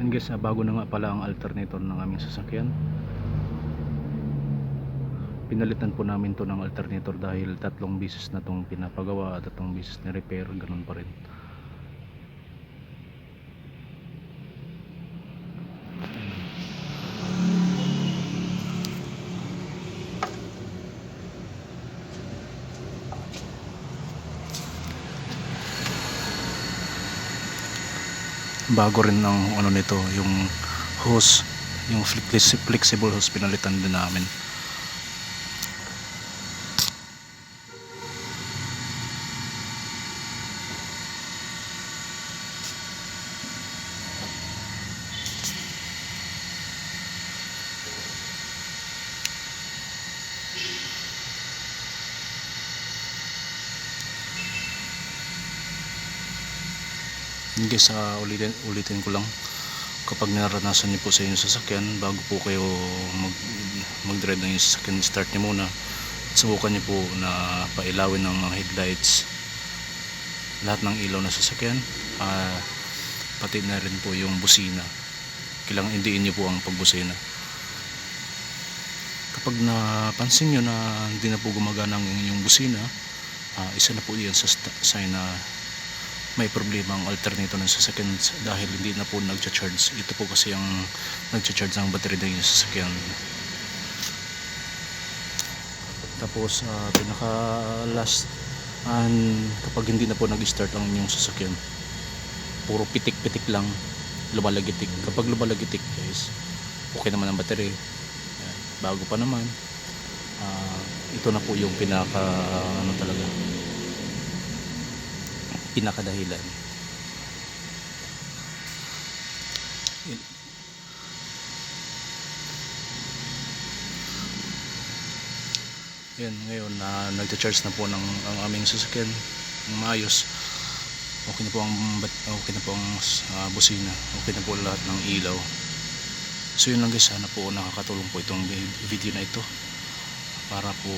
And guys, ah, bago na nga pala ang alternator ng aming sasakyan. Pinalitan po namin to ng alternator dahil tatlong bisis na tong pinapagawa at tatlong bisis na repair, ganun pa rin. Bago rin ang ano nito yung hose yung flexi- flexible hose pinalitan din namin Yun guys, ah, ulitin, ulitin ko lang. Kapag naranasan niyo po sa inyong sasakyan bago po kayo mag, mag-drive ng inyong sasakyan start niyo muna. At subukan niyo po na pailawin ng mga headlights lahat ng ilaw na sasakyan ah, pati na rin po yung busina. Kailangan indiin niyo po ang pagbusina. Kapag napansin niyo na hindi na po gumagana ang inyong busina ah, isa na po yan sa sign na may problema ang alternator ng sasakyan dahil hindi na po nagcha-charge. Ito po kasi ang nagcha-charge ng battery ng yung sasakyan. Tapos ah, pinaka last and kapag hindi na po nag-start ang inyong sasakyan puro pitik-pitik lang lumalagitik kapag lumalagitik guys okay naman ang battery bago pa naman ah, ito na po yung pinaka ano talaga pinakadahilan. Yun. Yan, ngayon na nagcha-charge na po ng ang aming sasakyan ng maayos. Okay na po ang okay na po ang ah, busina. Okay na po lahat ng ilaw. So yun lang guys, sana po nakakatulong po itong vi- video na ito para po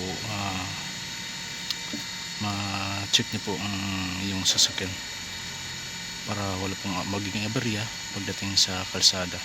ah, ma-check niyo po ang yung sasakyan para wala pong magiging aberya pagdating sa kalsada